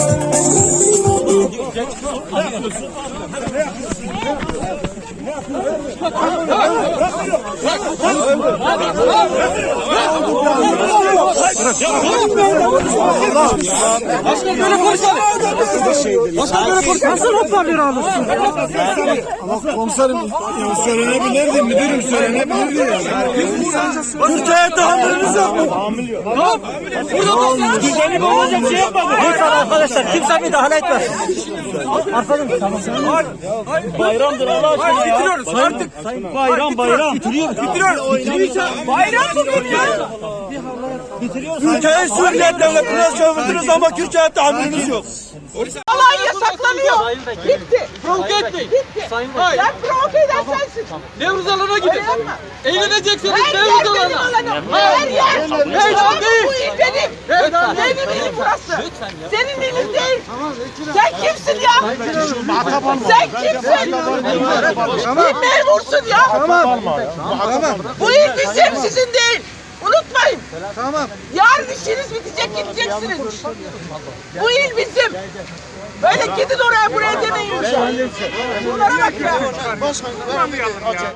Bırak! Bırak! Bırak! Bırak! Başkan böyle konuşalım. Başkan böyle konuş. Nasıl hoparlör alırsın? Komiserim ya söylenebilirdi müdürüm söylenebilirdi. Türkiye'ye tahammülünüz yok mu? Tamam. Burada da düzenli olacak şey yapmadı. Lütfen arkadaşlar kimse müdahale etmez. Bayramdır Allah aşkına ya. Bitiriyoruz artık. Bayram bayram. Bitiriyoruz. Bitiriyoruz. Bayram bugün ya. Ülkeyi Suriye devletine çevirdiniz ama Türkiye'ye tahammülünüz yok. Olay yasaklanıyor. Bitti. Provoke etmeyin. Bitti. Sayın Hayır. Sen provoke eden sensin. Nevruz alanına gidin. Öyle yapma. Eğleneceksiniz Her yer Nevruz benim alanına. alanım. Her yer. Meydan Tamam, değil. Bu il benim. Meydan Benim ilim burası. Senin ilin değil. Sen kimsin ya? Sen kimsin? Bir memursun ya. Bu il bizim sizin değil. Unutmayın. Tamam. Yarın işiniz bitecek gideceksiniz. Bu il bizim. Böyle gidin oraya buraya demeyin. Şunlara bak ya.